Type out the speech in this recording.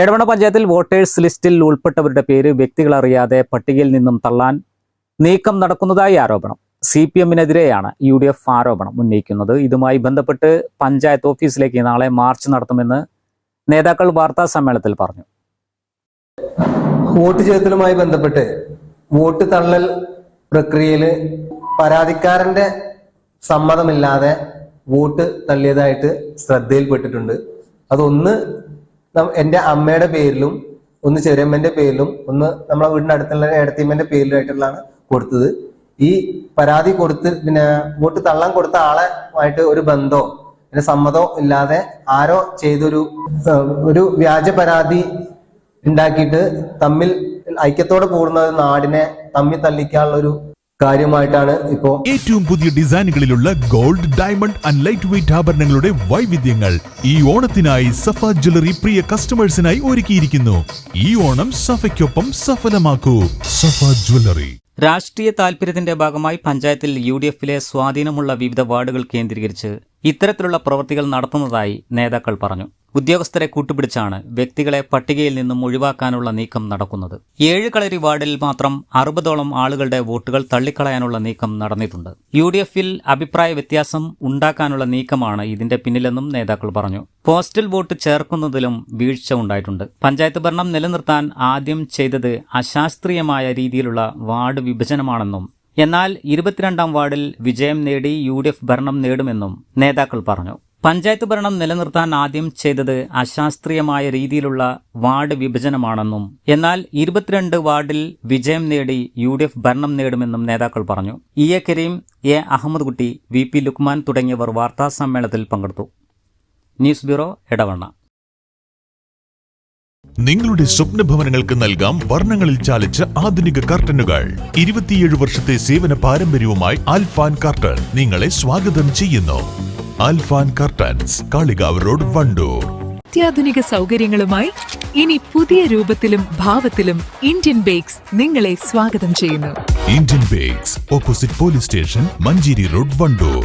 എടവണ പഞ്ചായത്തിൽ വോട്ടേഴ്സ് ലിസ്റ്റിൽ ഉൾപ്പെട്ടവരുടെ പേര് വ്യക്തികൾ അറിയാതെ പട്ടികയിൽ നിന്നും തള്ളാൻ നീക്കം നടക്കുന്നതായി ആരോപണം. സി പി എമ്മിനെതിരെയാണ് യു ഡി എഫ് ആരോപണം ഉന്നയിക്കുന്നത്. ഇതുമായി ബന്ധപ്പെട്ട് പഞ്ചായത്ത് ഓഫീസിലേക്ക് നാളെ മാർച്ച് നടത്തുമെന്ന് നേതാക്കൾ വാർത്താ സമ്മേളനത്തിൽ പറഞ്ഞു. വോട്ട് ചെയ്തലുമായി ബന്ധപ്പെട്ട് വോട്ട് തള്ളൽ പ്രക്രിയയിൽ പരാതിക്കാരന്റെ സമ്മതമില്ലാതെ വോട്ട് തള്ളിയതായിട്ട് ശ്രദ്ധയിൽപ്പെട്ടിട്ടുണ്ട്. അതൊന്ന് എന്റെ അമ്മയുടെ പേരിലും ഒന്ന് ചെറിയമ്മന്റെ പേരിലും ഒന്ന് നമ്മളെ വീടിന്റെ അടുത്തുള്ള എടത്തിയമ്മന്റെ പേരിലായിട്ടുള്ളതാണ് കൊടുത്തത്. ഈ പരാതി കൊടുത്ത് പിന്നെ വോട്ട് തള്ളാൻ കൊടുത്ത ആളെ ആയിട്ട് ഒരു ബന്ധോ പിന്നെ സമ്മതോ ഇല്ലാതെ ആരോ ചെയ്തൊരു ഒരു വ്യാജ പരാതി ഉണ്ടാക്കിയിട്ട് തമ്മിൽ ഐക്യത്തോടെ കൂടുന്ന നാടിനെ തമ്മിൽ തല്ലിക്കാനുള്ള ഒരു കാര്യമായിട്ടാണ് ഇപ്പോ ഏറ്റവും പുതിയ ഡിസൈനുകളിലുള്ള gold diamond and light weight ആഭരണങ്ങളുടെ വൈവിധ്യങ്ങൾ ഈ ഓണത്തിനായി സഫ ജ്വല്ലറി പ്രിയ കസ്റ്റമേഴ്സിനായി ഒരുക്കിയിരിക്കുന്നു. ഈ ഓണം സഫയ്ക്കൊപ്പം സഫലമാക്കൂ. സഫ ജ്വല്ലറി. രാഷ്ട്രീയ താൽപര്യത്തിന്റെ ഭാഗമായി പഞ്ചായത്തിൽ യു ഡി എഫിലെ സ്വാധീനമുള്ള വിവിധ വാർഡുകൾ കേന്ദ്രീകരിച്ച് ഇത്തരത്തിലുള്ള പ്രവൃത്തികൾ നടത്തുന്നതായി നേതാക്കൾ പറഞ്ഞു. ഉദ്യോഗസ്ഥരെ കൂട്ടുപിടിച്ചാണ് വ്യക്തികളെ പട്ടികയിൽ നിന്നും ഒഴിവാക്കാനുള്ള നീക്കം നടക്കുന്നത്. ഏഴ് കളരി വാർഡിൽ മാത്രം അറുപതോളം ആളുകളുടെ വോട്ടുകൾ തള്ളിക്കളയാനുള്ള നീക്കം നടന്നിട്ടുണ്ട്. യു ഡി എഫിൽ അഭിപ്രായ വ്യത്യാസം ഉണ്ടാക്കാനുള്ള നീക്കമാണ് ഇതിന്റെ പിന്നിലെന്നും നേതാക്കൾ പറഞ്ഞു. പോസ്റ്റൽ വോട്ട് ചേർക്കുന്നതിലും വീഴ്ച ഉണ്ടായിട്ടുണ്ട്. പഞ്ചായത്ത് ഭരണം നിലനിർത്താൻ ആദ്യം ചെയ്തത് അശാസ്ത്രീയമായ രീതിയിലുള്ള വാർഡ് വിഭജനമാണെന്നും എന്നാൽ ഇരുപത്തിരണ്ടാം വാർഡിൽ വിജയം നേടി യു ഭരണം നേടുമെന്നും നേതാക്കൾ പറഞ്ഞു. പഞ്ചായത്ത് ഭരണം നിലനിർത്താൻ ആദ്യം ചെയ്തത് അശാസ്ത്രീയമായ രീതിയിലുള്ള വാർഡ് വിഭജനമാണെന്നും എന്നാൽ ഇരുപത്തിരണ്ട് വാർഡിൽ വിജയം നേടി യു ഡി എഫ് ഭരണം നേടുമെന്നും നേതാക്കൾ പറഞ്ഞു. E A Kareem A Ahammad Kutty V P Luqman തുടങ്ങിയവർ വാർത്താ സമ്മേളനത്തിൽ പങ്കെടുത്തു. ന്യൂസ് ബ്യൂറോ ഇടവണ്ണ നിങ്ങളുടെ സ്വപ്ന ഭവനങ്ങൾക്ക് നൽകാം വർണങ്ങളിൽ ചാലിച്ച ആധുനിക കർട്ടനുകൾ. ഇരുപത്തിയേഴ് വർഷത്തെ സേവന പാരമ്പര്യവുമായി അൽഫാൻ കർട്ടൻ നിങ്ങളെ സ്വാഗതം ചെയ്യുന്നു. Alfan curtains Kalikavu road Vandoor. അത്യാധുനിക സൗകര്യങ്ങളുമായി ഇനി പുതിയ രൂപത്തിലും ഭാവത്തിലും ഇന്ത്യൻ ബേക്സ് നിങ്ങളെ സ്വാഗതം ചെയ്യുന്നു. Indian bakes opposite police station Manjeri road Vandoor.